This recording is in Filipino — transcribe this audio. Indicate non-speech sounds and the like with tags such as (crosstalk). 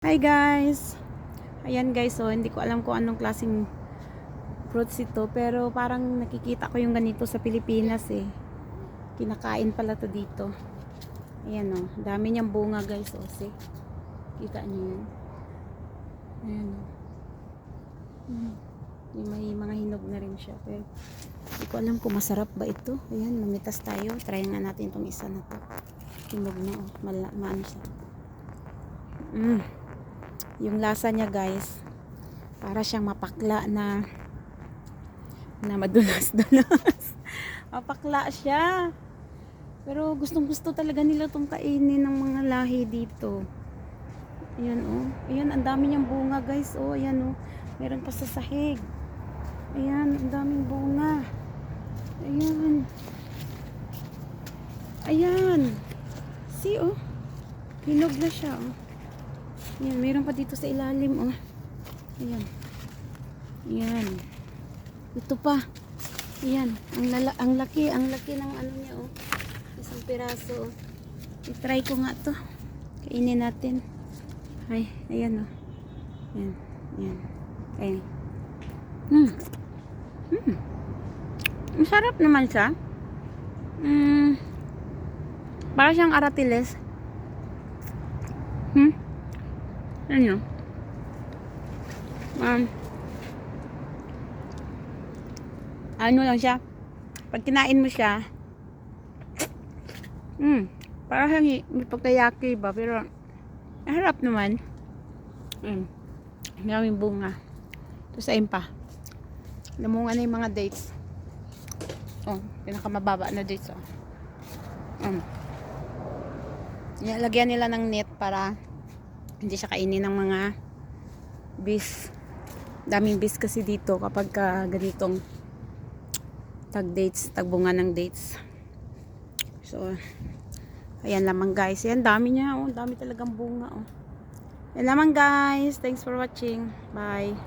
Hi guys! Ayan guys, so hindi ko alam kung anong klaseng fruits ito. Pero parang nakikita ko yung ganito sa Pilipinas eh. Kinakain pala to dito. Ayan o, dami niyang bunga guys. O, see? Kita niyo yan? Ayan o. Hmm. Yung May mga hinog na rin siya. Pero hindi ko alam kung masarap ba ito. Ayan, mamitas tayo. Try nga natin itong isa na to. Hinog na o. Mala, maano siya. Mm. Yung lasa niya guys, para siyang mapakla na na madulas-dulas. (laughs) mapakla siya. Pero gustong gusto talaga nila itong kainin ng mga lahi dito. Ayan oh. Ayan, ang dami niyang bunga guys. Oh, ayan oh. Meron pa sa sahig. Ayan, ang daming bunga. Ayan. Ayan. See oh. Hinog na siya oh. Ayan, mayroon pa dito sa ilalim, oh. Ayan. Ayan. Ito pa. Ayan, ang, lala, ang laki, ang laki ng ano niya, oh. Isang piraso, oh. I-try ko nga to. Kainin natin. Ay, ayan, oh. Ayan, ayan. Ayan. Hmm. Hmm. Masarap naman siya. Hmm. Para siyang aratiles. Hmm. Ano? Um, ano lang siya. Pag kinain mo siya, mm, para siyang hi- may pagkayaki ba, pero harap naman. Mm, maraming bunga. Ito sa impa. Namunga na yung mga dates. Oh, pinakamababa na dates, oh. Um, Nilagyan nila ng net para hindi siya kainin ng mga bis daming bis kasi dito kapag ka ganitong tag dates tagbunga ng dates. So ayan lamang guys. Ayan dami niya oh. Dami talagang bunga oh. Ayan lamang guys. Thanks for watching. Bye